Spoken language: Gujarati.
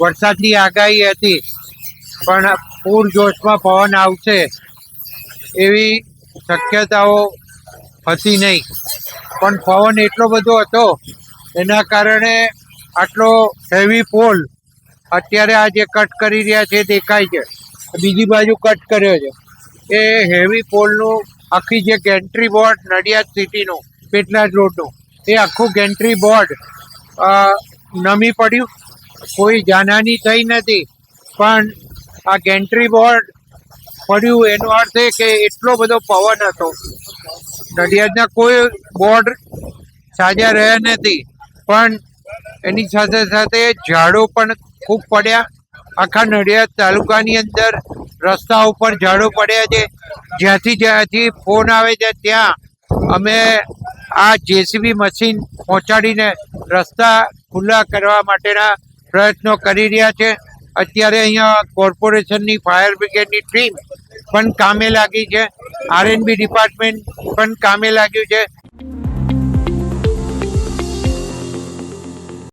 વરસાદની આગાહી હતી. પણ પૂર જોશમાં પવન આવશે એવી શક્યતાઓ હતી નહીં. પણ પવન એટલો બધો હતો, એના કારણે આટલો હેવી પોલ અત્યારે આ જે કટ કરી રહ્યા છે, દેખાય છે. બીજી બાજુ કટ કર્યો છે. એ હેવી પોલનું આખી જે ગેન્ટ્રી બોર્ડ નડિયાદ સિટીનું પેટલાદ રોડનું એ આખું ગેન્ટ્રી બોર્ડ નમી પડ્યું. કોઈ જાનહાની થઈ નથી. પણ આ ગેન્ટ્રી બોર્ડ પડ્યું, એનો અર્થ એ કે એટલો બધો પવન હતો. નડિયાદના કોઈ બોર્ડ સાજા રહ્યા નથી. પણ એની સાથે સાથે ઝાડો પણ ખૂબ પડ્યા. આખા નડિયાદ તાલુકાની અંદર રસ્તા ઉપર ઝાડો પડ્યા છે. જ્યાંથી જ્યાંથી ફોન આવે છે, ત્યાં અમે આ જેસીબી મશીન પહોંચાડીને રસ્તા ખુલ્લા કરવા માટેના પ્રયત્નો કરી રહ્યા છે. અત્યારે અહીંયા કોર્પોરેશનની ફાયર બ્રિગેડની ટીમ પણ કામે લાગી છે. આરએનબી ડિપાર્ટમેન્ટ પણ કામે લાગ્યું છે.